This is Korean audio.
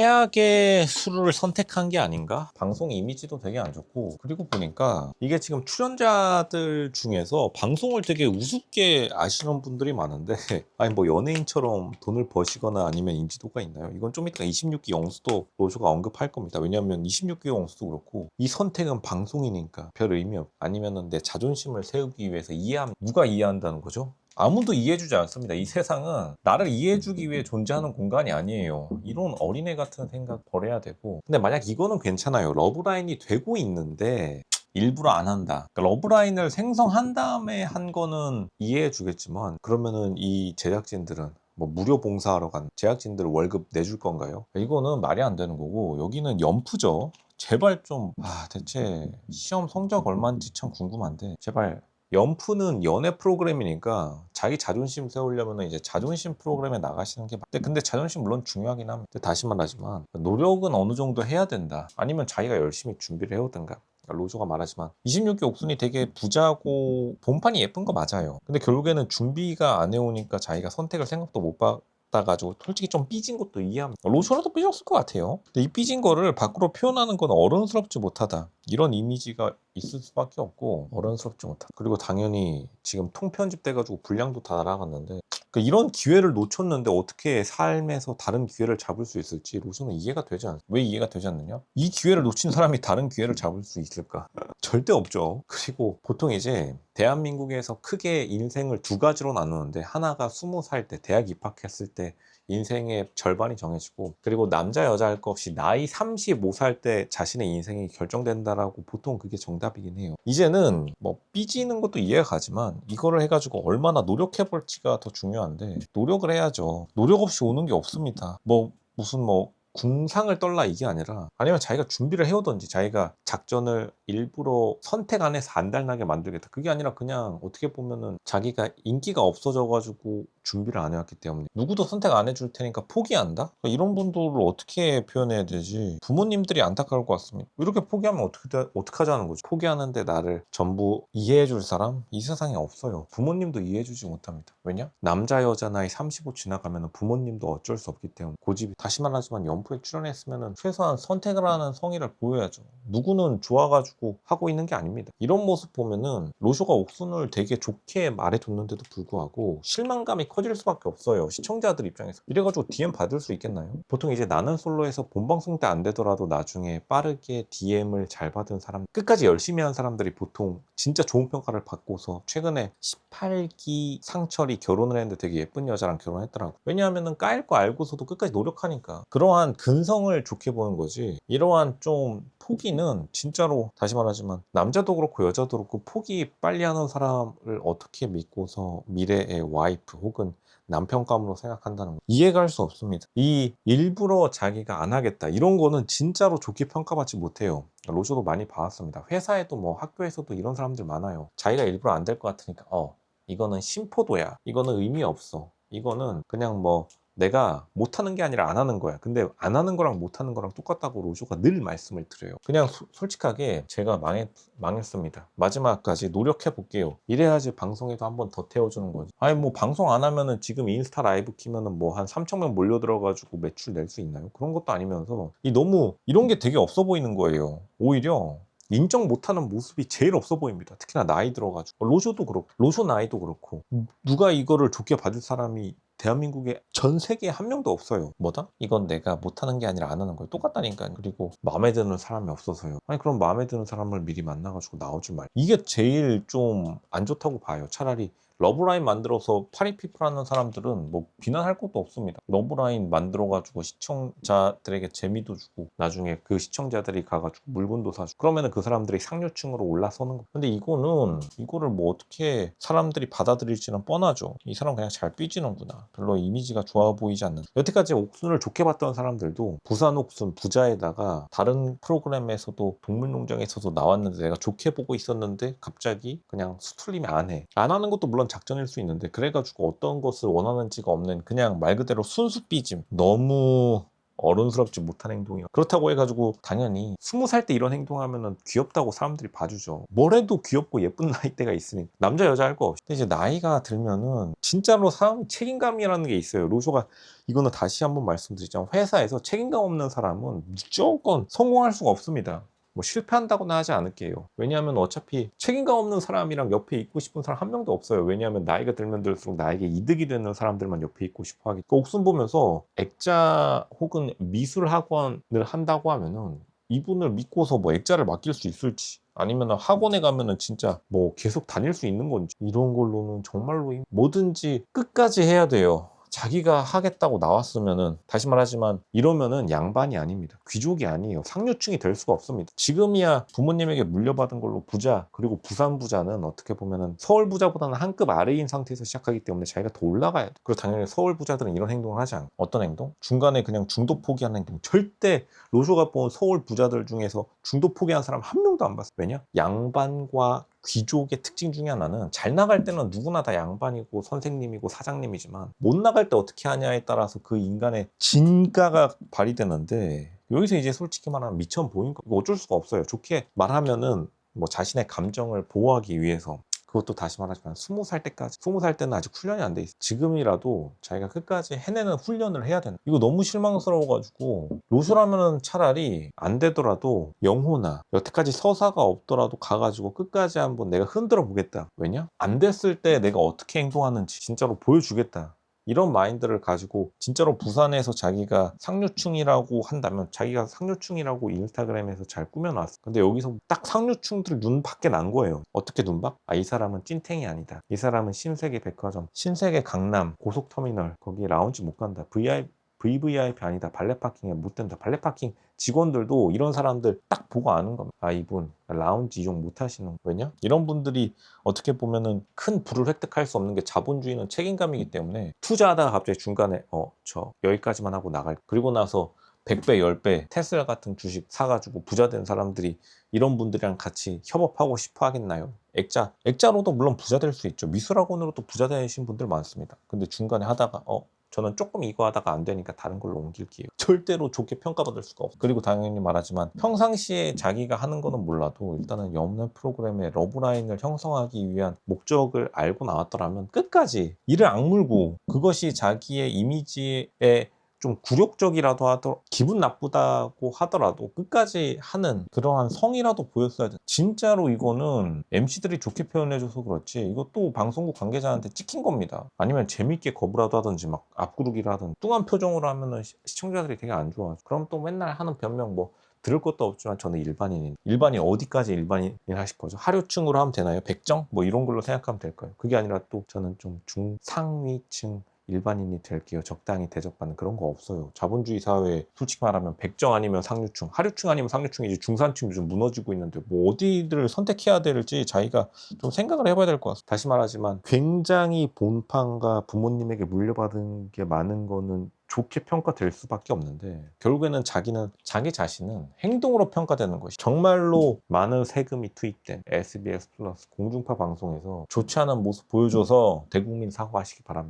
최악의 수를 선택한 게 아닌가? 방송 이미지도 되게 안 좋고 그리고 보니까 이게 지금 출연자들 중에서 방송을 되게 우습게 아시는 분들이 많은데 아니 뭐 연예인처럼 돈을 버시거나 아니면 인지도가 있나요? 이건 좀 이따 26기 영수도 로조가 언급할 겁니다. 왜냐하면 26기 영수도 그렇고 이 선택은 방송이니까 별 의미 없. 아니면은 내 자존심을 세우기 위해서 이해함 누가 이해한다는 거죠? 아무도 이해해주지 않습니다. 이 세상은 나를 이해해주기 위해 존재하는 공간이 아니에요. 이런 어린애 같은 생각 버려야 되고. 근데 만약 이거는 괜찮아요. 러브라인이 되고 있는데 일부러 안 한다. 그러니까 러브라인을 생성한 다음에 한 거는 이해해 주겠지만 그러면은 이 제작진들은 뭐 무료 봉사하러 간 제작진들 월급 내줄 건가요? 이거는 말이 안 되는 거고 여기는 연프죠. 제발 좀 아, 대체 시험 성적 얼마인지 참 궁금한데 제발 연프는 연애 프로그램이니까 자기 자존심 세우려면 이제 자존심 프로그램에 나가시는 게 맞... 근데, 근데 자존심 물론 중요하긴 합니다. 다시 말하지만 노력은 어느 정도 해야 된다. 아니면 자기가 열심히 준비를 해오든가. 그러니까 로조가 말하지만 26기 옥순이 되게 부자고 본판이 예쁜 거 맞아요. 근데 결국에는 준비가 안 해오니까 자기가 선택을 생각도 못 받아가지고 솔직히 좀 삐진 것도 이해합니다. 로조라도 삐졌을 것 같아요. 근데 이 삐진 거를 밖으로 표현하는 건 어른스럽지 못하다. 이런 이미지가 있을 수밖에 없고 어른스럽지 못하다. 그리고 당연히 지금 통편집 돼가지고 분량도 다 날아갔는데 그러니까 이런 기회를 놓쳤는데 어떻게 삶에서 다른 기회를 잡을 수 있을지 로즈는 이해가 되지 않. 왜 이해가 되지 않느냐? 이 기회를 놓친 사람이 다른 기회를 잡을 수 있을까? 절대 없죠. 그리고 보통 이제 대한민국에서 크게 인생을 두 가지로 나누는데 하나가 스무 살 때 대학 입학했을 때 인생의 절반이 정해지고 그리고 남자 여자 할 것 없이 나이 35살 때 자신의 인생이 결정된다라고 보통 그게 정 답이긴 해요. 이제는 뭐 삐지는 것도 이해가 가지만 이거를 해가지고 얼마나 노력해 볼지가 더 중요한데 노력을 해야죠. 노력 없이 오는 게 없습니다. 뭐 무슨 뭐 궁상을 떨라 이게 아니라 아니면 자기가 준비를 해오던지 자기가 작전을 일부러 선택 안에서 안달나게 만들겠다 그게 아니라 그냥 어떻게 보면은 자기가 인기가 없어져 가지고 준비를 안 해왔기 때문에 누구도 선택 안 해줄 테니까 포기한다? 그러니까 이런 분들을 어떻게 표현해야 되지? 부모님들이 안타까울 것 같습니다. 이렇게 포기하면 어떻게 돼- 어떡하자는 거죠? 포기하는데 나를 전부 이해해 줄 사람 이 세상에 없어요. 부모님도 이해해 주지 못합니다. 왜냐? 남자 여자 나이 35 지나가면 부모님도 어쩔 수 없기 때문에 고집이 다시 말하지만 연프에 출연했으면 최소한 선택을 하는 성의를 보여야죠. 누구는 좋아가지고 하고 있는 게 아닙니다. 이런 모습 보면은 로쇼가 옥순을 되게 좋게 말해줬는데도 불구하고 실망감이 커질 수밖에 없어요. 시청자들 입장에서. 이래가지고 DM 받을 수 있겠나요? 보통 이제 나는 솔로에서 본방송 때 안 되더라도 나중에 빠르게 DM을 잘 받은 사람, 끝까지 열심히 한 사람들이 보통 진짜 좋은 평가를 받고서 최근에 18기 상철이 결혼을 했는데 되게 예쁜 여자랑 결혼했더라고. 왜냐하면은 까일 거 알고서도 끝까지 노력하니까. 그러한 근성을 좋게 보는 거지. 이러한 좀 포기는 진짜로 다시 말하지만 남자도 그렇고 여자도 그렇고 포기 빨리 하는 사람을 어떻게 믿고서 미래의 와이프 혹은 남편감으로 생각한다는 거 이해가 할 수 없습니다. 이 일부러 자기가 안 하겠다 이런 거는 진짜로 좋게 평가받지 못해요. 로조도 많이 봐왔습니다. 회사에도 뭐 학교에서도 이런 사람들 많아요. 자기가 일부러 안 될 것 같으니까 어 이거는 심포도야. 이거는 의미 없어. 이거는 그냥 뭐 내가 못하는 게 아니라 안 하는 거야. 근데 안 하는 거랑 못하는 거랑 똑같다고 로조가 늘 말씀을 드려요. 그냥 소- 솔직하게 제가 망했, 망했습니다. 마지막까지 노력해 볼게요. 이래야지 방송에도 한 번 더 태워주는 거지. 아니 뭐 방송 안 하면은 지금 인스타 라이브 키면은 뭐 한 3천 명 몰려 들어가지고 매출 낼 수 있나요? 그런 것도 아니면서 이 너무 이런 게 되게 없어 보이는 거예요. 오히려 인정 못하는 모습이 제일 없어 보입니다. 특히나 나이 들어가지고 로쇼도 그렇고 로쇼 나이도 그렇고 누가 이거를 좋게 봐줄 사람이 대한민국에 전 세계에 한 명도 없어요. 뭐다? 이건 내가 못하는 게 아니라 안 하는 거예요. 똑같다니까. 그리고 마음에 드는 사람이 없어서요. 아니 그럼 마음에 드는 사람을 미리 만나가지고 나오지 말. 이게 제일 좀 안 좋다고 봐요. 차라리 러브라인 만들어서 파리피플 하는 사람들은 뭐 비난할 것도 없습니다. 러브라인 만들어가지고 시청자들에게 재미도 주고 나중에 그 시청자들이 가가지고 물건도 사주고 그러면은 그 사람들이 상류층으로 올라서는 거. 근데 이거는 이거를 뭐 어떻게 사람들이 받아들일지는 뻔하죠. 이 사람 그냥 잘 삐지는구나. 별로 이미지가 좋아 보이지 않는. 여태까지 옥순을 좋게 봤던 사람들도 부산 옥순 부자에다가 다른 프로그램에서도 동물농장에서도 나왔는데 내가 좋게 보고 있었는데 갑자기 그냥 수틀림이 안 해. 안 하는 것도 물론 작전일 수 있는데 그래가지고 어떤 것을 원하는지가 없는 그냥 말 그대로 순수 삐짐. 너무 어른스럽지 못한 행동이야. 그렇다고 해가지고 당연히 스무 살 때 이런 행동하면은 귀엽다고 사람들이 봐주죠. 뭘 해도 귀엽고 예쁜 나이대가 있으니 남자 여자 할 거 없이. 근데 이제 나이가 들면은 진짜로 사람 책임감이라는 게 있어요. 로쇼가 이거는 다시 한번 말씀드리자면 회사에서 책임감 없는 사람은 무조건 성공할 수가 없습니다. 뭐 실패한다고는 하지 않을게요. 왜냐하면 어차피 책임감 없는 사람이랑 옆에 있고 싶은 사람 한 명도 없어요. 왜냐하면 나이가 들면 들수록 나에게 이득이 되는 사람들만 옆에 있고 싶어 하기. 그 옥순 보면서 액자 혹은 미술 학원을 한다고 하면은 이분을 믿고서 뭐 액자를 맡길 수 있을지 아니면 학원에 가면은 진짜 뭐 계속 다닐 수 있는 건지 이런 걸로는 정말로 힘- 뭐든지 끝까지 해야 돼요. 자기가 하겠다고 나왔으면은 다시 말하지만 이러면은 양반이 아닙니다. 귀족이 아니에요. 상류층이 될 수가 없습니다. 지금이야 부모님에게 물려받은 걸로 부자 그리고 부산 부자는 어떻게 보면은 서울 부자보다는 한 급 아래인 상태에서 시작하기 때문에 자기가 더 올라가야 돼. 그리고 당연히 서울 부자들은 이런 행동을 하지 않아. 어떤 행동? 중간에 그냥 중도 포기하는 행동. 절대 로쇼가 본 서울 부자들 중에서 중도 포기한 사람 한 명도 안 봤어. 왜냐? 양반과 귀족의 특징 중에 하나는 잘 나갈 때는 누구나 다 양반이고 선생님이고 사장님이지만 못 나갈 때 어떻게 하냐에 따라서 그 인간의 진가가 발휘되는데 여기서 이제 솔직히 말하면 미천 보인 거 어쩔 수가 없어요. 좋게 말하면은 뭐 자신의 감정을 보호하기 위해서 그것도 다시 말하지만 스무 살 때까지 스무 살 때는 아직 훈련이 안 돼 있어. 지금이라도 자기가 끝까지 해내는 훈련을 해야 된다 이거 너무 실망스러워가지고 로스라면은 차라리 안 되더라도 영호나 여태까지 서사가 없더라도 가가지고 끝까지 한번 내가 흔들어 보겠다. 왜냐? 안 됐을 때 내가 어떻게 행동하는지 진짜로 보여주겠다 이런 마인드를 가지고 진짜로 부산에서 자기가 상류층이라고 한다면 자기가 상류층이라고 인스타그램에서 잘 꾸며놨어. 근데 여기서 딱 상류층들 눈 밖에 난 거예요. 어떻게 눈 밖? 아, 이 사람은 찐탱이 아니다. 이 사람은 신세계 백화점, 신세계 강남, 고속터미널, 거기 라운지 못 간다. VIP, VVIP 아니다. 발레 파킹에 못 된다. 발레 파킹 직원들도 이런 사람들 딱 보고 아는 겁니다. 아, 이분 라운지 이용 못 하시는 거. 왜냐? 이런 분들이 어떻게 보면은 큰 부를 획득할 수 없는 게 자본주의는 책임감이기 때문에 투자하다가 갑자기 중간에 어, 저 여기까지만 하고 나갈. 그리고 나서 100배, 10배 테슬라 같은 주식 사가지고 부자 된 사람들이 이런 분들이랑 같이 협업하고 싶어 하겠나요? 액자, 액자로도 물론 부자 될 수 있죠. 미술학원으로도 부자 되신 분들 많습니다. 근데 중간에 하다가 어, 저는 조금 이거 하다가 안 되니까 다른 걸로 옮길게요. 절대로 좋게 평가받을 수가 없어. 그리고 당연히 말하지만 평상시에 자기가 하는 거는 몰라도 일단은 연애 프로그램의 러브라인을 형성하기 위한 목적을 알고 나왔더라면 끝까지 이를 악물고 그것이 자기의 이미지에 좀 굴욕적이라도 하더 기분 나쁘다고 하더라도 끝까지 하는 그러한 성이라도 보였어야 돼. 진짜로 이거는 MC들이 좋게 표현해줘서 그렇지 이것도 방송국 관계자한테 찍힌 겁니다. 아니면 재밌게 거부라도 하든지 막 앞구르기를 하든 뚱한 표정으로 하면은 시- 시청자들이 되게 안 좋아. 그럼 또 맨날 하는 변명 뭐 들을 것도 없지만 저는 일반인인 일반인 어디까지 일반인 하실 거죠 하류층으로 하면 되나요 백정 뭐 이런 걸로 생각하면 될까요 그게 아니라 또 저는 좀 중상위층 일반인이 될게요. 적당히 대접받는 그런 거 없어요. 자본주의 사회에 솔직히 말하면 백정 아니면 상류층 하류층 아니면 상류층이지 중산층이 좀 무너지고 있는데 뭐 어디를 선택해야 될지 자기가 좀 생각을 해봐야 될 것 같습니다. 다시 말하지만 굉장히 본판과 부모님에게 물려받은 게 많은 거는 좋게 평가될 수밖에 없는데 결국에는 자기는 자기 자신은 행동으로 평가되는 것이 정말로 많은 세금이 투입된 SBS 플러스 공중파 방송에서 좋지 않은 모습 보여줘서 대국민 사과하시기 바랍니다.